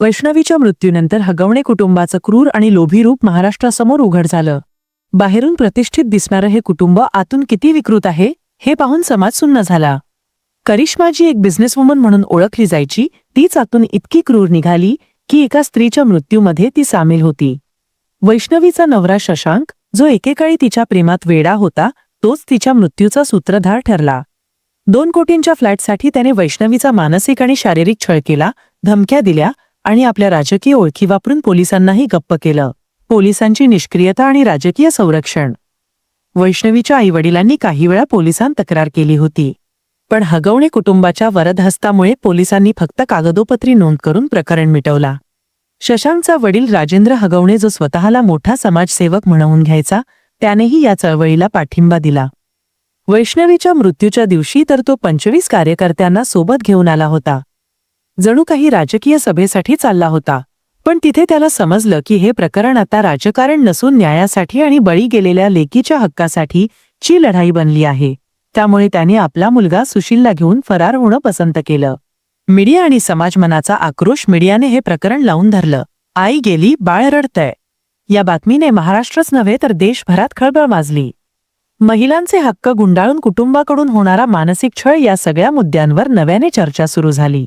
वैष्णवीच्या मृत्यूनंतर हगवणे कुटुंबाचं क्रूर आणि लोभी रूप महाराष्ट्रासमोर उघड झालं. बाहेरून प्रतिष्ठित दिसणारं हे कुटुंब आतून किती विकृत आहे हे पाहून समाज सुन्न झाला. करिश्मा जी एक बिझनेसवुमन म्हणून ओळखली जायची तीच आतून इतकी क्रूर निघाली की एका स्त्रीच्या मृत्यूमध्ये ती सामील होती. वैष्णवीचा नवरा शशांक जो एकेकाळी तिच्या प्रेमात वेडा होता तोच तिच्या मृत्यूचा सूत्रधार ठरला. दोन कोटींच्या फ्लॅटसाठी त्याने वैष्णवीचा मानसिक आणि शारीरिक छळ केला धमक्या दिल्या आणि आपल्या राजकीय ओळखी वापरून पोलिसांनाही गप्प केलं. पोलिसांची निष्क्रियता आणि राजकीय संरक्षण. वैष्णवीच्या आईवडिलांनी काही वेळा पोलिसांत तक्रार केली होती. पण हगवणे कुटुंबाच्या वरदहस्तामुळे पोलिसांनी फक्त कागदोपत्री नोंद करून प्रकरण मिटवला. शशांकचा वडील राजेंद्र हगवणे जो स्वतःला मोठा समाजसेवक म्हणवून घ्यायचा त्यानेही या चळवळीला पाठिंबा दिला. वैष्णवीच्या मृत्यूच्या दिवशी तर तो पंचवीस कार्यकर्त्यांना सोबत घेऊन आला होता. जणू काही राजकीय सभेसाठी चालला होता. पण तिथे त्याला समजलं की हे प्रकरण आता राजकारण नसून न्यायासाठी आणि बळी गेलेल्या लेकीच्या हक्कासाठी ची लढाई बनली आहे. त्यामुळे त्याने आपला मुलगा सुशीलला घेऊन फरार होणं पसंत केलं. मीडिया आणि समाजमनाचा आक्रोश मीडियाने हे प्रकरण लावून धरलं. आई गेली बाळ रडतंय. या बातमीने महाराष्ट्रच नव्हे तर देशभरात खळबळ माजली. महिलांचे हक्क गुंडाळून कुटुंबाकडून होणारा मानसिक छळ या सगळ्या मुद्द्यांवर नव्याने चर्चा सुरू झाली.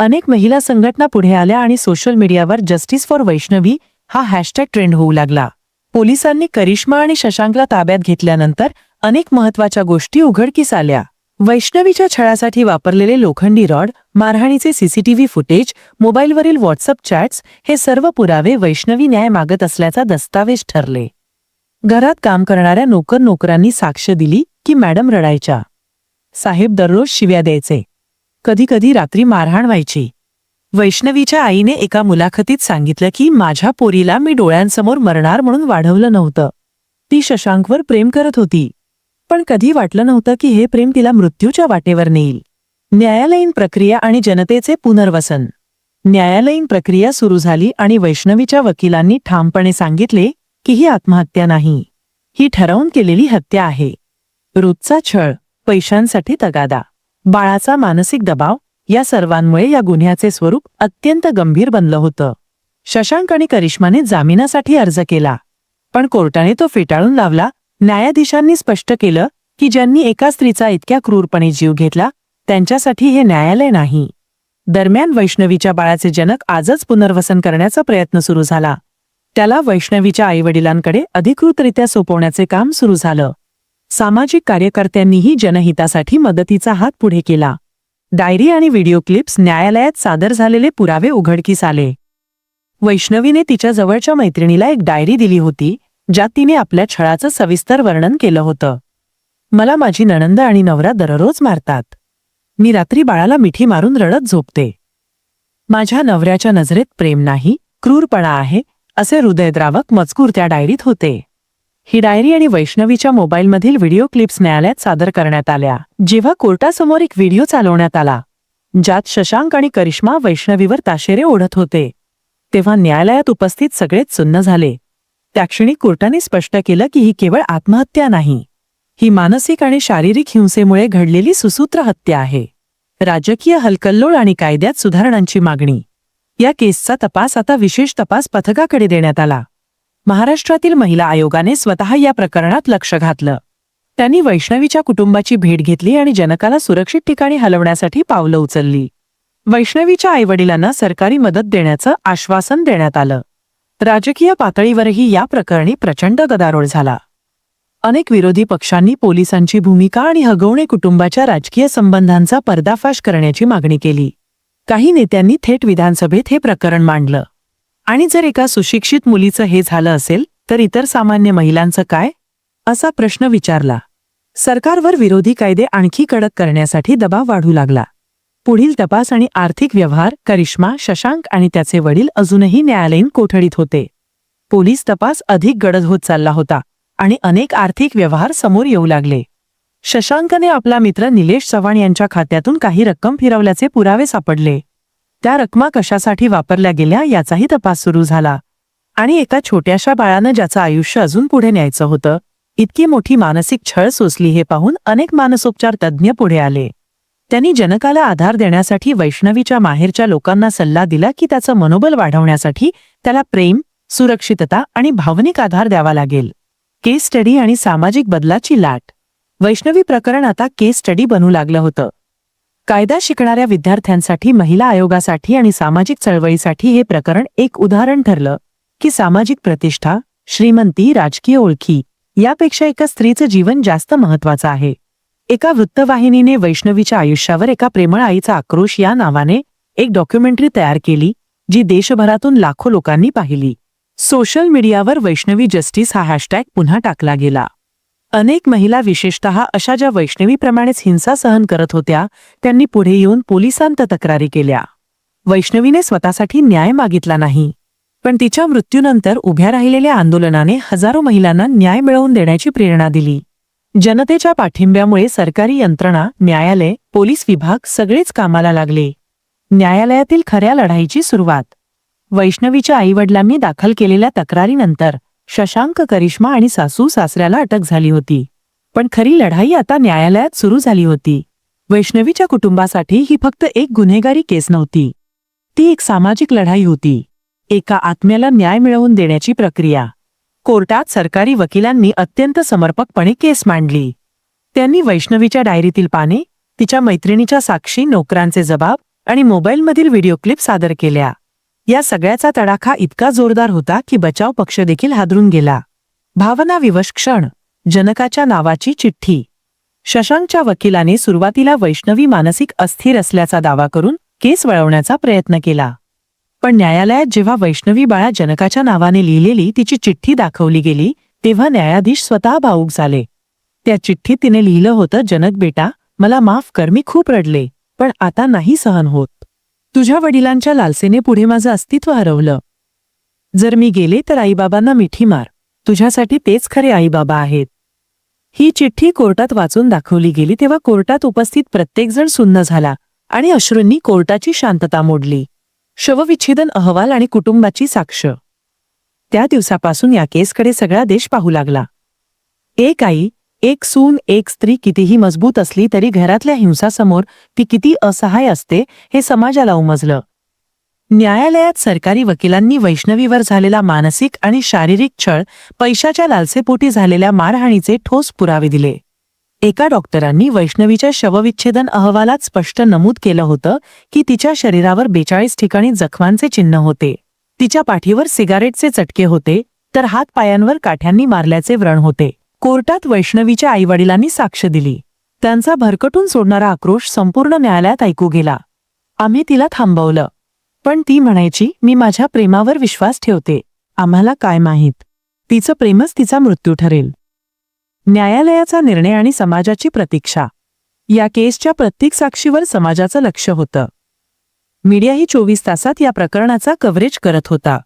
अनेक महिला संघटना पुढे आल्या आणि सोशल मीडियावर जस्टिस फॉर वैष्णवी हा हॅशटॅग ट्रेंड होऊ लागला. पोलिसांनी करिश्मा आणि शशांकला ताब्यात घेतल्यानंतर अनेक महत्त्वाच्या गोष्टी उघडकीस आल्या. वैष्णवीच्या छळासाठी वापरलेले लोखंडी रॉड मारहाणीचे सीसीटीव्ही फुटेज मोबाईलवरील व्हॉट्सअप चॅट्स हे सर्व पुरावे वैष्णवी न्याय मागत असल्याचा दस्तावेज ठरले. घरात काम करणाऱ्या नोकर नोकरांनी साक्ष दिली की मॅडम रडायच्या. साहेब दररोज शिव्या द्यायचे. कधीकधी रात्री मारहाण व्हायची. वैष्णवीच्या आईने एका मुलाखतीत सांगितलं की माझ्या पोरीला मी डोळ्यांसमोर मरणार म्हणून वाढवलं नव्हतं. ती शशांकवर प्रेम करत होती. पण कधी वाटलं नव्हतं की हे प्रेम तिला मृत्यूच्या वाटेवर नेईल. न्यायालयीन प्रक्रिया आणि जनतेचे पुनर्वसन. न्यायालयीन प्रक्रिया सुरू झाली आणि वैष्णवीच्या वकिलांनी ठामपणे सांगितले की ही आत्महत्या नाही. ही ठरवून केलेली हत्या आहे. रोजचा छळ पैशांसाठी तगादा. बाळाचा मानसिक दबाव या सर्वांमुळे या गुन्ह्याचे स्वरूप अत्यंत गंभीर बनलं होतं. शशांक आणि करिश्माने जामिनासाठी अर्ज केला. पण कोर्टाने तो फेटाळून लावला. न्यायाधीशांनी स्पष्ट केलं की ज्यांनी एका स्त्रीचा इतक्या क्रूरपणे जीव घेतला त्यांच्यासाठी हे न्यायालय नाही. दरम्यान वैष्णवीच्या बाळाचे जनक आजच पुनर्वसन करण्याचा प्रयत्न सुरू झाला. त्याला वैष्णवीच्या आईवडिलांकडे अधिकृतरित्या सोपवण्याचे काम सुरू झालं. सामाजिक कार्यकर्त्यांनीही जनहितासाठी मदतीचा हात पुढे केला. डायरी आणि व्हिडिओ क्लिप्स न्यायालयात सादर झालेले पुरावे उघडकीस आले. वैष्णवीने तिच्या जवळच्या मैत्रिणीला एक डायरी दिली होती ज्यात तिने आपल्या छळाचं सविस्तर वर्णन केलं होतं. मला माझी नणंद आणि नवरा दररोज मारतात. मी रात्री बाळाला मिठी मारून रडत झोपते. माझ्या नवऱ्याच्या नजरेत प्रेम नाही क्रूरपणा आहे असे हृदयद्रावक मजकूर त्या डायरीत होते. ही डायरी आणि वैष्णवीच्या मोबाईलमधील व्हिडिओ क्लिप्स न्यायालयात सादर करण्यात आल्या जेव्हा कोर्टासमोर एक व्हिडिओ चालवण्यात आला ज्यात शशांक आणि करिश्मा वैष्णवीवर ताशेरे ओढत होते. तेव्हा न्यायालयात उपस्थित सगळेच सुन्न झाले. त्या क्षणी कोर्टाने स्पष्ट केलं की ही केवळ आत्महत्या नाही ही मानसिक आणि शारीरिक हिंसेमुळे घडलेली सुसूत्र हत्या आहे. राजकीय हलकल्लोळ आणि कायद्यात सुधारणांची मागणी. या केसचा तपास आता विशेष तपास पथकाकडे देण्यात आला. महाराष्ट्रातील महिला आयोगाने स्वतः या प्रकरणात लक्ष घातलं. त्यांनी वैष्णवीच्या कुटुंबाची भेट घेतली आणि जनकाला सुरक्षित ठिकाणी हलवण्यासाठी पावलं उचलली. वैष्णवीच्या आईवडिलांना सरकारी मदत देण्याचं आश्वासन देण्यात आलं. राजकीय पातळीवरही या प्रकरणी प्रचंड गदारोळ झाला. अनेक विरोधी पक्षांनी पोलिसांची भूमिका आणि हगवणे कुटुंबाच्या राजकीय संबंधांचा पर्दाफाश करण्याची मागणी केली. काही नेत्यांनी थेट विधानसभेत हे प्रकरण मांडलं. आणि जर एका सुशिक्षित मुलीचं हे झालं असेल तर इतर सामान्य महिलांचं काय? असा प्रश्न विचारला. सरकारवर विरोधी कायदे आणखी कडक करण्यासाठी दबाव वाढू लागला. पुढील तपास आणि आर्थिक व्यवहार करिश्मा शशांक आणि त्याचे वडील अजूनही न्यायालयीन कोठडीत होते. पोलीस तपास अधिक गडद होत चालला होता आणि अनेक आर्थिक व्यवहार समोर येऊ लागले. शशांकने आपला मित्र निलेश चव्हाण यांच्या खात्यातून काही रक्कम फिरवल्याचे पुरावे सापडले. त्या रकमा कशासाठी वापरल्या गेल्या याचाही तपास सुरू झाला. आणि एका छोट्याशा बाळानं ज्याचं आयुष्य अजून पुढे न्यायचं होतं इतकी मोठी मानसिक छळ सोसली हे पाहून अनेक मानसोपचार तज्ज्ञ पुढे आले. त्यांनी जनकाला आधार देण्यासाठी वैष्णवीच्या माहेरच्या लोकांना सल्ला दिला की त्याचं मनोबल वाढवण्यासाठी त्याला प्रेम सुरक्षितता आणि भावनिक आधार द्यावा लागेल. केस स्टडी आणि सामाजिक बदलाची लाट. वैष्णवी प्रकरण आता केस स्टडी बनू लागलं होतं. कायदा शिकणाऱ्या विद्यार्थ्यांसाठी महिला आयोगासाठी आणि सामाजिक चळवळीसाठी हे प्रकरण एक उदाहरण ठरलं की सामाजिक प्रतिष्ठा श्रीमंती राजकीय ओळखी यापेक्षा एका स्त्रीचं जीवन जास्त महत्वाचं आहे. एका वृत्तवाहिनीने वैष्णवीच्या आयुष्यावर एका प्रेमळ आईचा आक्रोश या नावाने एक डॉक्युमेंटरी तयार केली जी देशभरातून लाखो लोकांनी पाहिली. सोशल मीडियावर वैष्णवी जस्टिस हा हॅशटॅग पुन्हा टाकला गेला. अनेक महिला विशेषतः अशा ज्या वैष्णवीप्रमाणेच हिंसा सहन करत होत्या त्यांनी पुढे येऊन पोलिसांत तक्रारी केल्या. वैष्णवीने स्वतःसाठी न्याय मागितला नाही पण तिच्या मृत्यूनंतर उभ्या राहिलेल्या आंदोलनाने हजारो महिलांना न्याय मिळवून देण्याची प्रेरणा दिली. जनतेच्या पाठिंब्यामुळे सरकारी यंत्रणा न्यायालय पोलीस विभाग सगळेच कामाला लागले. न्यायालयातील खऱ्या लढाईची सुरुवात. वैष्णवीच्या आईवडिलांनी दाखल केलेल्या तक्रारीनंतर शशांक करिश्मा आणि सासू सासऱ्याला अटक झाली होती. पण खरी लढाई आता न्यायालयात सुरू झाली होती. वैष्णवीच्या कुटुंबासाठी ही फक्त एक गुन्हेगारी केस नव्हती. ती एक सामाजिक लढाई होती. एका आत्म्याला न्याय मिळवून देण्याची प्रक्रिया. कोर्टात सरकारी वकिलांनी अत्यंत समर्पकपणे केस मांडली. त्यांनी वैष्णवीच्या डायरीतील पाने तिच्या मैत्रिणीच्या साक्षी नोकरांचे जबाब आणि मोबाईलमधील व्हिडिओ क्लिप सादर केल्या. या सगळ्याचा तडाखा इतका जोरदार होता की बचाव पक्ष देखील हादरून गेला. भावना विवश क्षण जनकाच्या नावाची चिठ्ठी. शशांकच्या वकिलाने सुरुवातीला वैष्णवी मानसिक अस्थिर असल्याचा दावा करून केस वळवण्याचा प्रयत्न केला. पण न्यायालयात जेव्हा वैष्णवी बाळा जनकाच्या नावाने लिहिलेली तिची चिठ्ठी दाखवली गेली तेव्हा न्यायाधीश स्वतः भाऊक झाले. त्या चिठ्ठीत तिने लिहिलं होतं जनक बेटा मला माफ कर मी खूप रडले पण आता नाही सहन होत. तुझ्या वडिलांच्या लालसेने पुढे माझं अस्तित्व हरवलं. जर मी गेले तर आईबाबांना मिठी मार. तुझ्यासाठी तेच खरे आईबाबा आहेत. ही चिठ्ठी कोर्टात वाचून दाखवली गेली तेव्हा कोर्टात उपस्थित प्रत्येकजण सुन्न झाला आणि अश्रूंनी कोर्टाची शांतता मोडली. शवविच्छेदन अहवाल आणि कुटुंबाची साक्ष. त्या दिवसापासून या केसकडे सगळा देश पाहू लागला. एक आई एक सून एक स्त्री कितीही मजबूत असली तरी घरातल्या हिंसासमोर ती किती असहाय असते हे समाजाला उमजलं. न्यायालयात सरकारी वकिलांनी वैष्णवीवर झालेला मानसिक आणि शारीरिक छळ पैशाच्या लालसेपोटी झालेल्या मारहाणीचे ठोस पुरावे दिले. एका डॉक्टरांनी वैष्णवीच्या शवविच्छेदन अहवालात स्पष्ट नमूद केलं होतं की तिच्या शरीरावर बेचाळीस ठिकाणी जखमांचे चिन्ह होते. तिच्या पाठीवर सिगारेटचे चटके होते तर हात पायांवर काठ्यांनी मारल्याचे व्रण होते. कोर्टात वैष्णवीच्या आईवडिलांनी साक्ष दिली. त्यांचा भरकटून सोडणारा आक्रोश संपूर्ण न्यायालयात ऐकू गेला. आम्ही तिला थांबवलं. पण ती म्हणायची मी माझ्या प्रेमावर विश्वास ठेवते. आम्हाला काय माहीत? तिचं प्रेमच तिचा मृत्यू ठरेल. न्यायालयाचा निर्णय आणि समाजाची प्रतीक्षा. या केसच्या प्रत्येक साक्षीवर समाजाचं लक्ष होतं. मीडियाही चोवीस तासात या प्रकरणाचा कव्हरेज करत होता.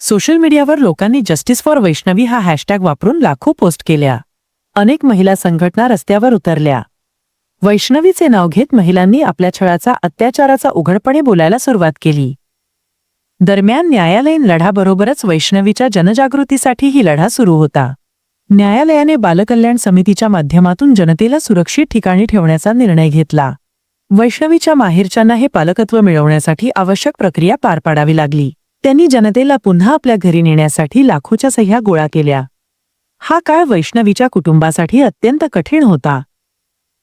सोशल मीडियावर लोकांनी जस्टिस फॉर वैष्णवी हा हॅशटॅग वापरून लाखो पोस्ट केल्या. अनेक महिला संघटना रस्त्यावर उतरल्या. वैष्णवीचे नाव घेत महिलांनी आपल्या छळाचा अत्याचाराचा उघडपणे बोलायला सुरुवात केली. दरम्यान न्यायालयीन लढाबरोबरच वैष्णवीच्या जनजागृतीसाठी ही लढा सुरू होता. न्यायालयाने बालकल्याण समितीच्या माध्यमातून जनतेला सुरक्षित ठिकाणी ठेवण्याचा निर्णय घेतला. वैष्णवीच्या माहेरच्यांना हे पालकत्व मिळवण्यासाठी आवश्यक प्रक्रिया पार पाडावी लागली. त्यांनी जनतेला पुन्हा आपल्या घरी नेण्यासाठी लाखोच्या सह्या गोळा केल्या. हा काळ वैष्णवीच्या कुटुंबासाठी अत्यंत कठीण होता.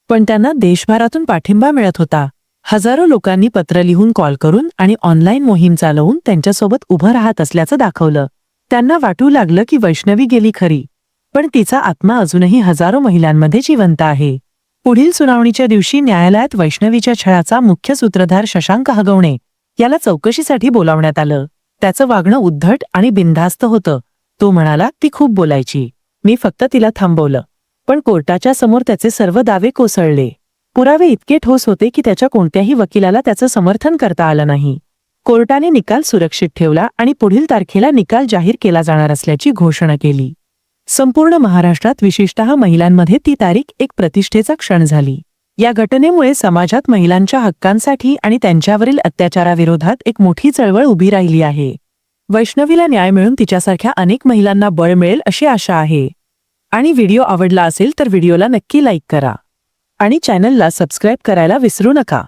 पण त्यांना देशभरातून पाठिंबा मिळत होता. हजारो लोकांनी पत्र लिहून कॉल करून आणि ऑनलाईन मोहीम चालवून त्यांच्यासोबत उभं राहत असल्याचं दाखवलं. त्यांना वाटू लागलं की वैष्णवी गेली खरी. पण तिचा आत्मा अजूनही हजारो महिलांमध्ये जिवंत आहे. पुढील सुनावणीच्या दिवशी न्यायालयात वैष्णवीच्या छळाचा मुख्य सूत्रधार शशांक हगवणे याला चौकशीसाठी बोलावण्यात आलं. त्याचं वागणं उद्धट आणि बिनधास्त होतं. तो म्हणाला ती खूप बोलायची. मी फक्त तिला थांबवलं. पण कोर्टाच्या समोर त्याचे सर्व दावे कोसळले. पुरावे इतके ठोस होते की त्याच्या कोणत्याही वकिलाला त्याचं समर्थन करता आलं नाही. कोर्टाने निकाल सुरक्षित ठेवला आणि पुढील तारखेला निकाल जाहीर केला जाणार असल्याची घोषणा केली. संपूर्ण महाराष्ट्रात विशेषतः महिलांमध्ये ती तारीख एक प्रतिष्ठेचा क्षण झाली. या घटनेमुळे समाजात महिलांच्या हक्कांसाठी आणि त्यांच्यावरील अत्याचाराविरोधात एक मोठी चळवळ उभी राहिली आहे. वैष्णवीला न्याय मिळून तिच्यासारख्या अनेक महिलांना बळ मिळेल अशी आशा आहे. आणि व्हिडिओ आवडला असेल तर व्हिडिओला नक्की लाईक करा. आणि चॅनलला सबस्क्राईब करायला विसरू नका.